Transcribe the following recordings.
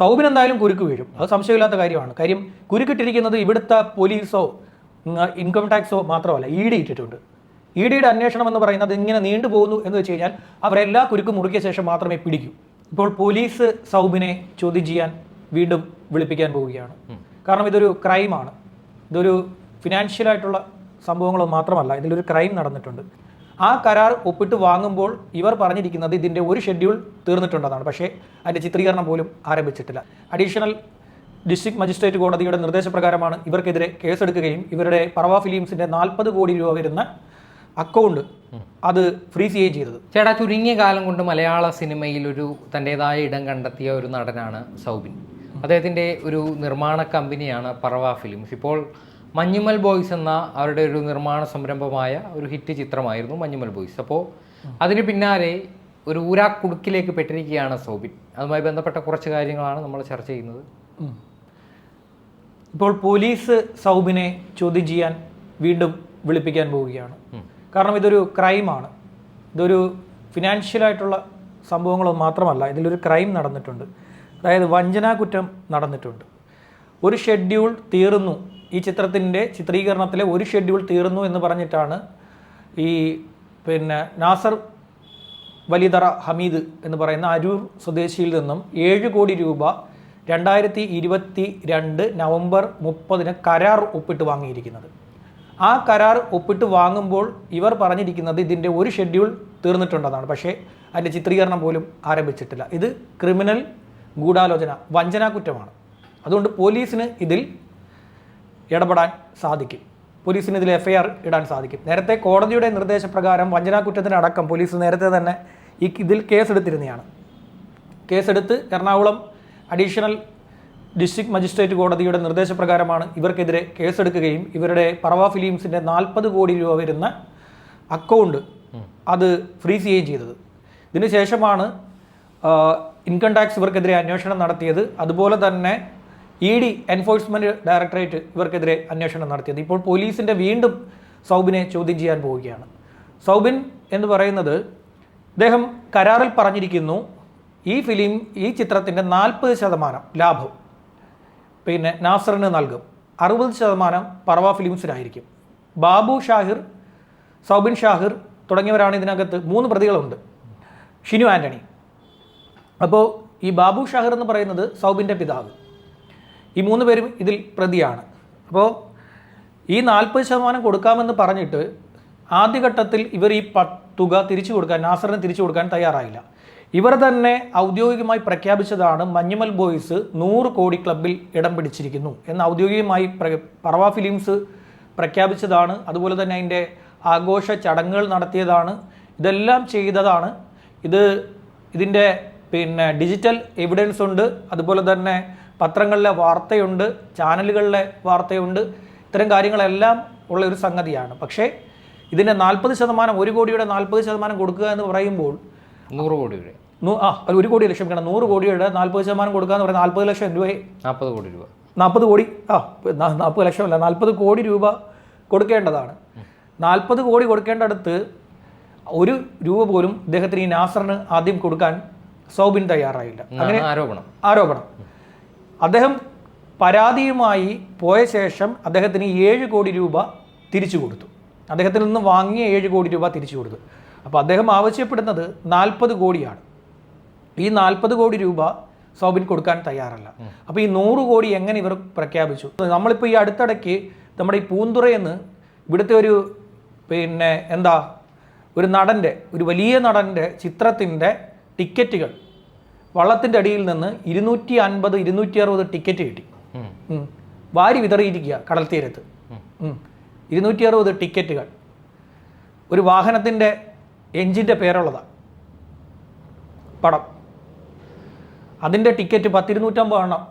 സൗബിൻ എന്തായാലും കുരുക്ക് വീഴും. അത് സംശയമില്ലാത്ത കാര്യമാണ്. കാര്യം കുരുക്കിട്ടിരിക്കുന്നത് ഇവിടുത്തെ പോലീസോ ഇൻകം ടാക്സോ മാത്രമല്ല ഇ ഡി ഇട്ടിട്ടുണ്ട്. ഇ ഡിയുടെ അന്വേഷണം എന്ന് പറയുന്നത് ഇങ്ങനെ നീണ്ടുപോകുന്നു എന്ന് വെച്ച് കഴിഞ്ഞാൽ അവരെല്ലാ കുരുക്കും മുറുക്കിയ ശേഷം മാത്രമേ പിടിക്കൂ. ഇപ്പോൾ പോലീസ് സൗബിനെ ചോദ്യം ചെയ്യാൻ വീണ്ടും വിളിപ്പിക്കാൻ പോവുകയാണ്. കാരണം ഇതൊരു ക്രൈമാണ്. ഇതൊരു ഫിനാൻഷ്യലായിട്ടുള്ള സംഭവങ്ങൾ മാത്രമല്ല ഇതിലൊരു ക്രൈം നടന്നിട്ടുണ്ട്. ആ കരാർ ഒപ്പിട്ട് വാങ്ങുമ്പോൾ ഇവർ പറഞ്ഞിരിക്കുന്നത് ഇതിന്റെ ഒരു ഷെഡ്യൂൾ തീർന്നിട്ടുണ്ടെന്നാണ്. പക്ഷേ അതിന്റെ ചിത്രീകരണം പോലും ആരംഭിച്ചിട്ടില്ല. അഡീഷണൽ ഡിസ്ട്രിക്ട് മജിസ്ട്രേറ്റ് കോടതിയുടെ നിർദ്ദേശപ്രകാരമാണ് ഇവർക്കെതിരെ കേസെടുക്കുകയും ഇവരുടെ പറവ ഫിലിംസിന്റെ നാൽപ്പത് കോടി രൂപ വരുന്ന അക്കൗണ്ട് അത് ഫ്രീസ് ചെയ്യുകയും ചെയ്തത്. ചേട്ടാ ചുരുങ്ങിയ കാലം കൊണ്ട് മലയാള സിനിമയിൽ ഒരു തന്റെതായ ഇടം കണ്ടെത്തിയ ഒരു നടനാണ് സൗബിൻ. അദ്ദേഹത്തിന്റെ ഒരു നിർമ്മാണ കമ്പനിയാണ് പറവ ഫിലിംസ്. ഇപ്പോൾ മഞ്ഞുമൽ ബോയ്സ് എന്ന അവരുടെ ഒരു നിർമ്മാണ സംരംഭമായ ഒരു ഹിറ്റ് ചിത്രമായിരുന്നു മഞ്ഞുമൽ ബോയ്സ്. അപ്പോൾ അതിന് പിന്നാലെ ഒരു ഊരാക്കുടുക്കിലേക്ക് പെട്ടിരിക്കുകയാണ് സോബിൻ. അതുമായി ബന്ധപ്പെട്ട കുറച്ച് കാര്യങ്ങളാണ് നമ്മൾ ചർച്ച ചെയ്യുന്നത്. ഇപ്പോൾ പോലീസ് സൗബിനെ ചോദ്യം ചെയ്യാൻ വീണ്ടും വിളിപ്പിക്കാൻ പോവുകയാണ്. കാരണം ഇതൊരു ക്രൈമാണ്. ഇതൊരു ഫിനാൻഷ്യലായിട്ടുള്ള സംഭവങ്ങൾ മാത്രമല്ല ഇതിലൊരു ക്രൈം നടന്നിട്ടുണ്ട്. അതായത് വഞ്ചനാ കുറ്റം നടന്നിട്ടുണ്ട്. ഒരു ഷെഡ്യൂൾ തീർന്നു ഈ ചിത്രത്തിന്റെ ചിത്രീകരണത്തിലെ ഒരു ഷെഡ്യൂൾ തീർന്നു എന്ന് പറഞ്ഞിട്ടാണ് ഈ പിന്നെ നാസർ വലിതറ ഹമീദ് എന്ന് പറയുന്ന അരൂർ സ്വദേശിയിൽ നിന്നും ഏഴ് കോടി രൂപ രണ്ടായിരത്തി ഇരുപത്തി രണ്ട് നവംബർ മുപ്പതിന് കരാർ ഒപ്പിട്ട് വാങ്ങിയിരിക്കുന്നത്. ആ കരാർ ഒപ്പിട്ട് വാങ്ങുമ്പോൾ ഇവർ പറഞ്ഞിരിക്കുന്നത് ഇതിന്റെ ഒരു ഷെഡ്യൂൾ തീർന്നിട്ടുണ്ടെന്നാണ്. പക്ഷേ അതിന്റെ ചിത്രീകരണം പോലും ആരംഭിച്ചിട്ടില്ല. ഇത് ക്രിമിനൽ ഗൂഢാലോചന വഞ്ചനാ കുറ്റമാണ്. അതുകൊണ്ട് പോലീസിന് ഇതിൽ ഇടപെടാൻ സാധിക്കും. പോലീസിന് ഇതിൽ എഫ്ഐആർ ഇടാൻ സാധിക്കും. നേരത്തെ കോടതിയുടെ നിർദ്ദേശപ്രകാരം വഞ്ചനാ കുറ്റത്തിനടക്കം പോലീസ് നേരത്തെ തന്നെ ഈ ഇതിൽ കേസെടുത്തിരുന്നതാണ് കേസെടുത്ത് എറണാകുളം അഡീഷണൽ ഡിസ്ട്രിക്ട് മജിസ്ട്രേറ്റ് കോടതിയുടെ നിർദ്ദേശപ്രകാരമാണ് ഇവർക്കെതിരെ കേസെടുക്കുകയും ഇവരുടെ പറവ ഫിലിംസിന്റെ നാൽപ്പത് കോടി രൂപ വരുന്ന അക്കൗണ്ട് അത് ഫ്രീസ് ചെയ്യുകയും ചെയ്തത്. ഇതിനുശേഷമാണ് ഇൻകം ടാക്സ് ഇവർക്കെതിരെ അന്വേഷണം നടത്തിയത്. അതുപോലെ തന്നെ ഇ ഡി എൻഫോഴ്സ്മെന്റ് ഡയറക്ടറേറ്റ് ഇവർക്കെതിരെ അന്വേഷണം നടത്തിയത്. ഇപ്പോൾ പോലീസിന്റെ വീണ്ടും സൗബിനെ ചോദ്യം ചെയ്യാൻ പോവുകയാണ്. സൗബിൻ എന്ന് പറയുന്നത് അദ്ദേഹം കരാറിൽ പറഞ്ഞിരിക്കുന്നു ഈ ഫിലിം ഈ ചിത്രത്തിന്റെ നാൽപ്പത് ശതമാനം ലാഭം പിന്നെ നാസറിന് നൽകും. അറുപത് ശതമാനം പറവ ഫിലിംസിനായിരിക്കും ബാബു ഷാഹിർ സൗബിൻ ഷാഹിർ തുടങ്ങിയവരാണ് ഇതിനകത്ത് മൂന്ന് പ്രതികളുണ്ട്. ഷിനു ആന്റണി അപ്പോൾ ഈ ബാബു ഷാഹിർ എന്ന് പറയുന്നത് സൗബിന്റെ പിതാവ്. ഈ മൂന്ന് പേരും ഇതിൽ പ്രതിയാണ്. അപ്പോൾ ഈ നാൽപ്പത് ശതമാനം കൊടുക്കാമെന്ന് പറഞ്ഞിട്ട് ആദ്യഘട്ടത്തിൽ ഇവർ ഈ തുക തിരിച്ചു കൊടുക്കാൻ നാസറിന് തിരിച്ചു കൊടുക്കാൻ തയ്യാറായില്ല. ഇവർ തന്നെ ഔദ്യോഗികമായി പ്രഖ്യാപിച്ചതാണ് മഞ്ഞുമൽ ബോയ്സ് നൂറ് കോടി ക്ലബിൽ ഇടം പിടിച്ചിരിക്കുന്നു എന്ന് ഔദ്യോഗികമായി പറവ ഫിലിംസ് പ്രഖ്യാപിച്ചതാണ്. അതുപോലെ തന്നെ അതിന്റെ ആഘോഷ ചടങ്ങുകൾ നടത്തിയതാണ്. ഇതെല്ലാം ചെയ്തതാണ്. ഇത് ഇതിന്റെ പിന്നെ ഡിജിറ്റൽ എവിഡൻസ് ഉണ്ട്. അതുപോലെ തന്നെ പത്രങ്ങളിലെ വാർത്തയുണ്ട് ചാനലുകളിലെ വാർത്തയുണ്ട്. ഇത്തരം കാര്യങ്ങളെല്ലാം ഉള്ള ഒരു സംഗതിയാണ്. പക്ഷേ ഇതിന്റെ നാൽപ്പത് ശതമാനം ഒരു കോടിയുടെ നാൽപ്പത് ശതമാനം കൊടുക്കുക എന്ന് പറയുമ്പോൾ നൂറ് കോടിയുടെ. ആ ഒരു കോടി ലക്ഷം ക്ഷമിക്കണം. നൂറ് കോടിയുടെ നാൽപ്പത് ശതമാനം കൊടുക്കുക എന്ന് പറയുന്നത് നാൽപ്പത് ലക്ഷം രൂപയെ നാൽപ്പത് കോടി രൂപ. നാൽപ്പത് കോടി ആ നാൽപ്പത് ലക്ഷമല്ല നാൽപ്പത് കോടി രൂപ കൊടുക്കേണ്ടതാണ്. നാൽപ്പത് കോടി കൊടുക്കേണ്ടടുത്ത് ഒരു രൂപ പോലും ഇദ്ദേഹത്തിന് ഈ നാസറിന് ആദ്യം കൊടുക്കാൻ സൗബിൻ തയ്യാറായില്ല. അങ്ങനെ ആരോപണം. ആരോപണം. അദ്ദേഹം പരാതിയുമായി പോയ ശേഷം അദ്ദേഹത്തിന് ഏഴ് കോടി രൂപ തിരിച്ചു കൊടുത്തു. അദ്ദേഹത്തിൽ നിന്ന് വാങ്ങിയ ഏഴ് കോടി രൂപ തിരിച്ചു കൊടുത്തു. അപ്പോൾ അദ്ദേഹം ആവശ്യപ്പെടുന്നത് നാൽപ്പത് കോടിയാണ്. ഈ നാൽപ്പത് കോടി രൂപ സൗബിൻ കൊടുക്കാൻ തയ്യാറല്ല. അപ്പോൾ ഈ നൂറ് കോടി എങ്ങനെ ഇവർ പ്രഖ്യാപിച്ചു? നമ്മളിപ്പോൾ ഈ അടുത്തിടയ്ക്ക് നമ്മുടെ ഈ പൂന്തുറയെന്ന് ഇവിടുത്തെ ഒരു പിന്നെ എന്താ? ഒരു നടന്റെ ഒരു വലിയ നടന്റെ ചിത്രത്തിന്റെ ടിക്കറ്റുകൾ വള്ളത്തിന്റെ അടിയിൽ നിന്ന് ഇരുന്നൂറ്റി അൻപത് ഇരുന്നൂറ്റി അറുപത് ടിക്കറ്റ് കിട്ടി. വാരി വിതറിയിരിക്കുക കടൽ തീരത്ത്. ഇരുന്നൂറ്റി അറുപത് ടിക്കറ്റുകൾ. ഒരു വാഹനത്തിന്റെ എഞ്ചിന്റെ പേരുള്ളതാണ് പടം. അതിന്റെ ടിക്കറ്റ് പത്തിരുന്നൂറ്റമ്പത് എണ്ണം.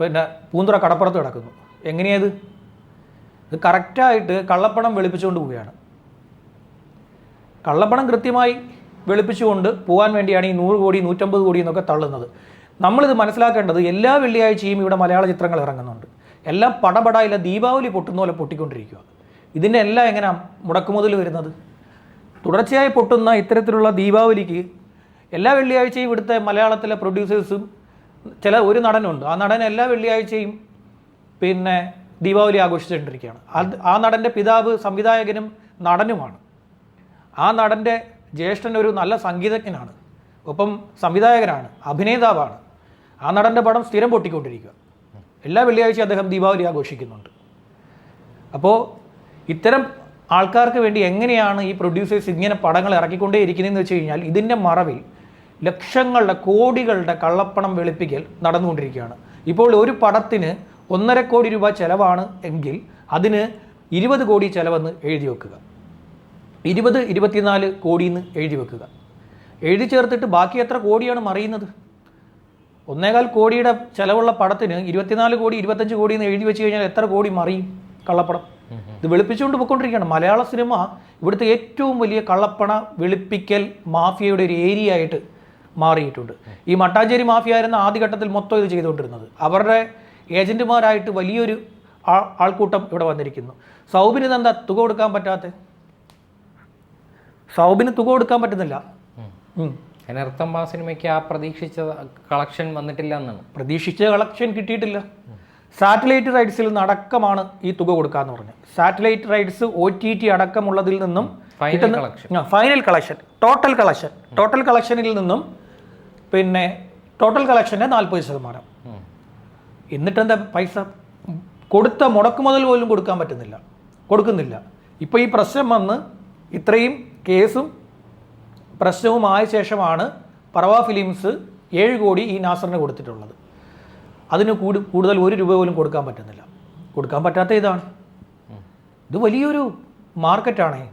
പിന്നെ പൂന്തുറ കടപ്പുറത്ത് കിടക്കുന്നു. എങ്ങനെയത്? ഇത് കറക്റ്റായിട്ട് കള്ളപ്പണം വെളുപ്പിച്ചുകൊണ്ട് പോവുകയാണ്. കള്ളപ്പണം കൃത്യമായി വെളുപ്പിച്ചുകൊണ്ട് പോകാൻ വേണ്ടിയാണ് ഈ നൂറ് കോടി നൂറ്റമ്പത് കോടി എന്നൊക്കെ തള്ളുന്നത്. നമ്മളിത് മനസ്സിലാക്കേണ്ടത് എല്ലാ വെള്ളിയാഴ്ചയും ഇവിടെ മലയാള ചിത്രങ്ങൾ ഇറങ്ങുന്നുണ്ട്. എല്ലാം പടപടായില്ല ദീപാവലി പൊട്ടുന്ന പോലെ പൊട്ടിക്കൊണ്ടിരിക്കുക ഇതിന്റെ എല്ലാം എങ്ങനെയാണ് മുടക്കുമുതൽ വരുന്നത്? തുടർച്ചയായി പൊട്ടുന്ന ഇത്തരത്തിലുള്ള ദീപാവലിക്ക് എല്ലാ വെള്ളിയാഴ്ചയും ഇവിടുത്തെ മലയാളത്തിലെ പ്രൊഡ്യൂസേഴ്സും ചില ഒരു നടനുണ്ട്. ആ നടൻ എല്ലാ വെള്ളിയാഴ്ചയും പിന്നെ ദീപാവലി ആഘോഷിച്ചുകൊണ്ടിരിക്കുകയാണ്. ആ നടന്റെ പിതാവ് സംവിധായകനും നടനുമാണ്. ആ നടന്റെ ജ്യേഷ്ഠൻ ഒരു നല്ല സംഗീതജ്ഞനാണ്. ഒപ്പം സംവിധായകനാണ്. അഭിനേതാവാണ്. ആ നടന്റെ പടം സ്ഥിരം പൊട്ടിക്കൊണ്ടിരിക്കുക. എല്ലാ വെള്ളിയാഴ്ചയും അദ്ദേഹം ദീപാവലി ആഘോഷിക്കുന്നുണ്ട്. അപ്പോൾ ഇത്തരം ആൾക്കാർക്ക് വേണ്ടി എങ്ങനെയാണ് ഈ പ്രൊഡ്യൂസേഴ്സ് ഇങ്ങനെ പടങ്ങൾ ഇറക്കിക്കൊണ്ടേ ഇരിക്കുന്നതെന്ന് വെച്ച് കഴിഞ്ഞാൽ ഇതിന്റെ മറവിൽ ലക്ഷങ്ങളുടെ കോടികളുടെ കള്ളപ്പണം വെളുപ്പിക്കൽ നടന്നുകൊണ്ടിരിക്കുകയാണ്. ഇപ്പോൾ ഒരു പടത്തിന് ഒന്നര കോടി രൂപ ചിലവാണ് എങ്കിൽ അതിന് ഇരുപത് കോടി ചെലവെന്ന് എഴുതി വെക്കുക. ഇരുപത് ഇരുപത്തിനാല് കോടിയെന്ന് എഴുതി വെക്കുക. എഴുതി ചേർത്തിട്ട് ബാക്കി എത്ര കോടിയാണ് മറിയുന്നത്? ഒന്നേകാൽ കോടിയുടെ ചിലവുള്ള പടത്തിന് ഇരുപത്തിനാല് കോടി ഇരുപത്തഞ്ച് കോടി എന്ന് എഴുതി വെച്ച് കഴിഞ്ഞാൽ എത്ര കോടി മറിയും കള്ളപ്പണം? ഇത് വെളുപ്പിച്ചുകൊണ്ട് പോയിക്കൊണ്ടിരിക്കുകയാണ് മലയാള സിനിമ ഇവിടുത്തെ ഏറ്റവും വലിയ കള്ളപ്പണ വെളുപ്പിക്കൽ മാഫിയയുടെ ഒരു ഏരിയ ആയിട്ട് മാറിയിട്ടുണ്ട്. ഈ മട്ടാഞ്ചേരി മാഫിയ ആയിരുന്ന ആദ്യഘട്ടത്തിൽ മൊത്തം ഇത് ചെയ്തുകൊണ്ടിരുന്നത്. അവരുടെ ഏജന്റുമാരായിട്ട് വലിയൊരു ആൾക്കൂട്ടം ഇവിടെ വന്നിരിക്കുന്നു. സൗബിന് എന്താ തുക കൊടുക്കാൻ പറ്റാത്ത? സൗബിന് തുക കൊടുക്കാൻ പറ്റുന്നില്ല. അതിനർത്ഥം ആ സിനിമയ്ക്ക് ആ പ്രതീക്ഷിച്ച കളക്ഷൻ വന്നിട്ടില്ല എന്നാണ് പ്രതീക്ഷിച്ച കളക്ഷൻ കിട്ടിയിട്ടില്ല. സാറ്റലൈറ്റ് റൈറ്റ്സിൽ നിന്നടക്കമാണ് ഈ തുക കൊടുക്കാന്ന് പറഞ്ഞത്. Satellite rights O T T അടക്കമുള്ളതിൽ നിന്നും final collection final collection total collection total കളക്ഷനിൽ നിന്നും പിന്നെ ടോട്ടൽ കളക്ഷന്റെ നാൽപ്പത് ശതമാനം. എന്നിട്ട് എന്താ പൈസ? കൊടുത്ത മുടക്കുമുതൽ പോലും കൊടുക്കാൻ പറ്റുന്നില്ല. കൊടുക്കുന്നില്ല. ഇപ്പോൾ ഈ പ്രശ്നം വന്ന് ഇത്രയും കേസും പ്രശ്നവും ആയ ശേഷമാണ് പറവ ഫിലിംസ് ഏഴ് കോടി ഈ നാസറിന് കൊടുത്തിട്ടുള്ളത്. അതിന് കൂടി കൂടുതൽ ഒരു രൂപ പോലും കൊടുക്കാൻ പറ്റുന്നില്ല. കൊടുക്കാൻ പറ്റാത്ത ഇതാണ്. ഇത് വലിയൊരു മാർക്കറ്റാണേ.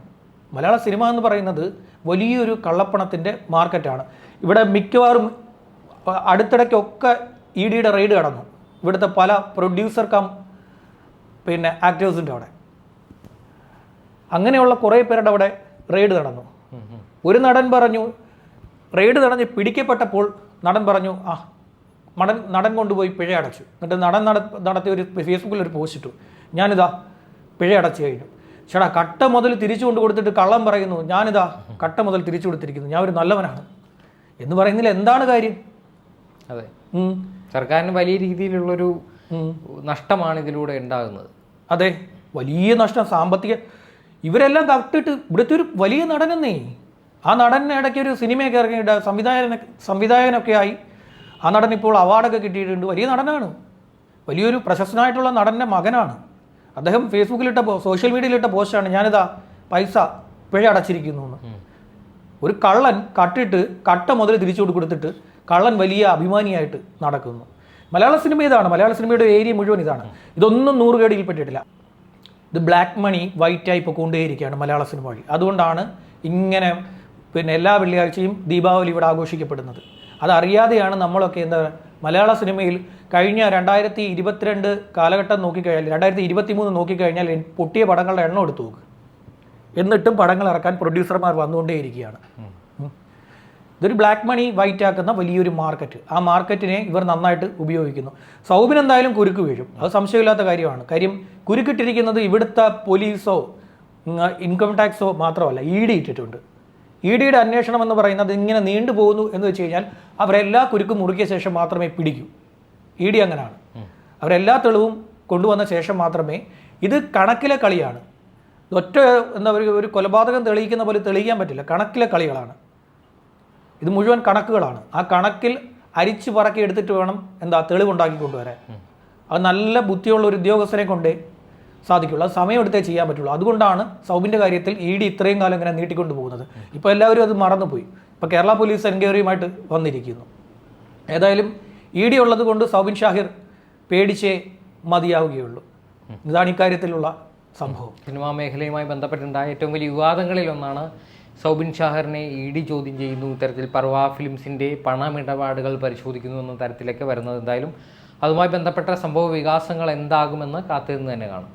മലയാള സിനിമ എന്ന് പറയുന്നത് വലിയൊരു കള്ളപ്പണത്തിന്റെ മാർക്കറ്റാണ്. ഇവിടെ മിക്കവാറും അടുത്തിടയ്ക്കൊക്കെ ഇ ഡിയുടെ റെയ്ഡ് കടന്നു. ഇവിടുത്തെ പല പ്രൊഡ്യൂസർ കം പിന്നെ ആക്ടേഴ്സിന്റെ അവിടെ. അങ്ങനെയുള്ള കുറേ പേരുടെ അവിടെ റെയ്ഡ് നടന്നു. ഒരു നടൻ പറഞ്ഞു റെയ്ഡ് നടന്ന് പിടിക്കപ്പെട്ടപ്പോൾ നടൻ പറഞ്ഞു ആ മടൻ നടൻ കൊണ്ടുപോയി പിഴ അടച്ചു. എന്നിട്ട് നടൻ നട നടത്തിയ ഒരു ഫേസ്ബുക്കിൽ ഒരു പോസ്റ്റ് ഇട്ടു. ഞാനിതാ പിഴ അടച്ചു കഴിഞ്ഞു. ചേട്ടാ കട്ട മുതൽ തിരിച്ചു കൊണ്ട് കൊടുത്തിട്ട് കള്ളം പറയുന്നു. ഞാനിതാ കട്ട മുതൽ തിരിച്ചു കൊടുത്തിരിക്കുന്നു. ഞാൻ ഒരു നല്ലവനാണ്. എന്ന് പറയുന്നതിൽ എന്താണ് കാര്യം? അതെ. സർക്കാരിന് വലിയ രീതിയിലുള്ളൊരു. നഷ്ടമാണ് ഇതിലൂടെ ഉണ്ടാകുന്നത്. അതെ. വലിയ നഷ്ടം. സാമ്പത്തിക ഇവരെല്ലാം തട്ടിട്ട് ഇവിടുത്തെ ഒരു വലിയ നടനെന്നേ. ആ നടൻ ഇടയ്ക്ക് ഒരു സിനിമയൊക്കെ ഇറങ്ങിയിട്ട് സംവിധായകന സംവിധായകനൊക്കെ ആയി. ആ നടൻ ഇപ്പോൾ അവാർഡൊക്കെ കിട്ടിയിട്ടുണ്ട്. വലിയ നടനാണ്. വലിയൊരു പ്രശസ്തനായിട്ടുള്ള നടന്റെ മകനാണ്. അദ്ദേഹം ഫേസ്ബുക്കിലിട്ട സോഷ്യൽ മീഡിയയിലിട്ട പോസ്റ്റാണ്. ഞാനിതാ പൈസ പിഴ അടച്ചിരിക്കുന്നു എന്ന് ഒരു കള്ളൻ കട്ടിട്ട് കട്ട മുതൽ തിരിച്ചു കൊടുത്തിട്ട് കള്ളൻ വലിയ അഭിമാനിയായിട്ട് നടക്കുന്നു. മലയാള സിനിമ ഇതാണ്. മലയാള സിനിമയുടെ ഏരിയ മുഴുവൻ ഇതാണ്. ഇതൊന്നും നൂറുകേടിയിൽ പെട്ടിട്ടില്ല. ഇത് ബ്ലാക്ക് മണി വൈറ്റ് ആയി കൊണ്ടേയിരിക്കുകയാണ് മലയാള സിനിമ വഴി. അതുകൊണ്ടാണ് ഇങ്ങനെ പിന്നെ എല്ലാ വെള്ളിയാഴ്ചയും ദീപാവലി ഇവിടെ ആഘോഷിക്കപ്പെടുന്നത്. അതറിയാതെയാണ് നമ്മളൊക്കെ എന്താ മലയാള സിനിമയിൽ കഴിഞ്ഞ രണ്ടായിരത്തി ഇരുപത്തിരണ്ട് കാലഘട്ടം നോക്കിക്കഴിഞ്ഞാൽ രണ്ടായിരത്തി ഇരുപത്തി മൂന്ന് നോക്കിക്കഴിഞ്ഞാൽ പൊട്ടിയ പടങ്ങളുടെ എണ്ണം എടുത്തു നോക്ക്. എന്നിട്ടും പടങ്ങൾ ഇറക്കാൻ പ്രൊഡ്യൂസർമാർ വന്നുകൊണ്ടേയിരിക്കുകയാണ്. ഇതൊരു ബ്ലാക്ക് മണി വൈറ്റ് ആക്കുന്ന വലിയൊരു മാർക്കറ്റ് ആ മാർക്കറ്റിനെ ഇവർ നന്നായിട്ട് ഉപയോഗിക്കുന്നു. സൗബിന് എന്തായാലും കുരുക്ക് വീഴും. അത് സംശയമില്ലാത്ത കാര്യമാണ്. കാര്യം കുരുക്കിട്ടിരിക്കുന്നത് ഇവിടുത്തെ പോലീസോ ഇൻകം ടാക്സോ മാത്രമല്ല ഇ ഡി ഇട്ടിട്ടുണ്ട്. ഇ ഡിയുടെ അന്വേഷണം എന്ന് പറയുന്നത് ഇങ്ങനെ നീണ്ടുപോകുന്നു എന്ന് വെച്ച് കഴിഞ്ഞാൽ അവരെല്ലാ കുരുക്കും മുറുക്കിയ ശേഷം മാത്രമേ പിടിക്കൂ. ഇ ഡി അങ്ങനെയാണ് അവരെല്ലാ തെളിവും കൊണ്ടുവന്ന ശേഷം മാത്രമേ ഇത് കണക്കിലെ കളിയാണ്. ഒറ്റ എന്താ പറയുക ഒരു കൊലപാതകം തെളിയിക്കുന്ന പോലെ തെളിയിക്കാൻ പറ്റില്ല. കണക്കിലെ കളികളാണ്. ഇത് മുഴുവൻ കണക്കുകളാണ്. ആ കണക്കിൽ അരിച്ചു പറക്കി എടുത്തിട്ട് വേണം എന്താ തെളിവുണ്ടാക്കി കൊണ്ടുവരാൻ. അത് നല്ല ബുദ്ധിയുള്ള ഒരു ഉദ്യോഗസ്ഥനെ കൊണ്ടേ സാധിക്കുള്ളൂ. അത് സമയമെടുത്തേ ചെയ്യാൻ പറ്റുള്ളൂ. അതുകൊണ്ടാണ് സൗബിന്റെ കാര്യത്തിൽ ഇ ഡി ഇത്രയും കാലം ഇങ്ങനെ നീട്ടിക്കൊണ്ട് പോകുന്നത്. ഇപ്പോൾ എല്ലാവരും അത് മറന്നുപോയി. ഇപ്പോൾ കേരള പോലീസ് എൻക്വയറിയുമായിട്ട് വന്നിരിക്കുന്നു. ഏതായാലും ഇ ഡി ഉള്ളത് കൊണ്ട് സൗബിൻ ഷാഹിർ പേടിച്ചേ മതിയാവുകയുള്ളൂ. ഇതാണ് ഇക്കാര്യത്തിലുള്ള സംഭവം. സിനിമാ മേഖലയുമായി ബന്ധപ്പെട്ടുണ്ടായ ഏറ്റവും വലിയ വിവാദങ്ങളിൽ ഒന്നാണ് സൗബിൻ ഷാഹറിനെ ഇ ഡി ചോദ്യം ചെയ്യുന്നു. ഇത്തരത്തിൽ പർവ ഫിലിംസിന്റെ പണമിടപാടുകൾ പരിശോധിക്കുന്നു എന്ന തരത്തിലൊക്കെ വരുന്നത് എന്തായാലും അതുമായി ബന്ധപ്പെട്ട സംഭവ വികാസങ്ങൾ എന്താകുമെന്ന് കാത്തിരുന്ന് തന്നെ കാണും.